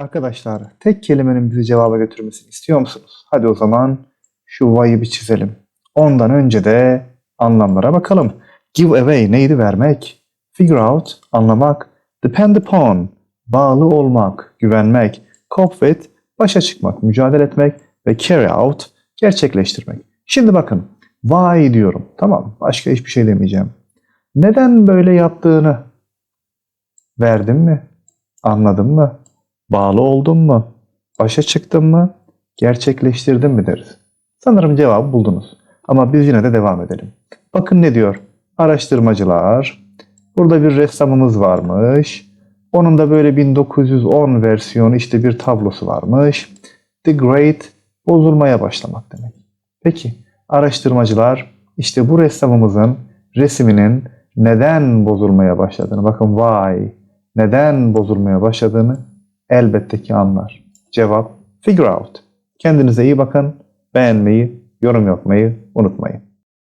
Arkadaşlar tek kelimenin bizi cevaba götürmesini istiyor musunuz? Hadi o zaman şu why'ı bir çizelim. Ondan önce de anlamlara bakalım. Give away neydi vermek? Figure out anlamak. Depend upon bağlı olmak, güvenmek. Cope with başa çıkmak, mücadele etmek ve carry out gerçekleştirmek. Şimdi bakın why diyorum. Tamam başka hiçbir şey demeyeceğim. Neden böyle yaptığını verdim mi? Anladın mı? Bağlı oldun mu? Başa çıktın mı? Gerçekleştirdin mi deriz. Sanırım cevabı buldunuz. Ama biz yine de devam edelim. Bakın ne diyor? Araştırmacılar. Burada bir ressamımız varmış. Onun da böyle 1910 versiyonu işte bir tablosu varmış. The Great bozulmaya başlamak demek. Peki araştırmacılar işte bu ressamımızın resiminin neden bozulmaya başladığını bakın why neden bozulmaya başladığını elbette ki anlar. Cevap figure out. Kendinize iyi bakın. Beğenmeyi, yorum yapmayı unutmayın.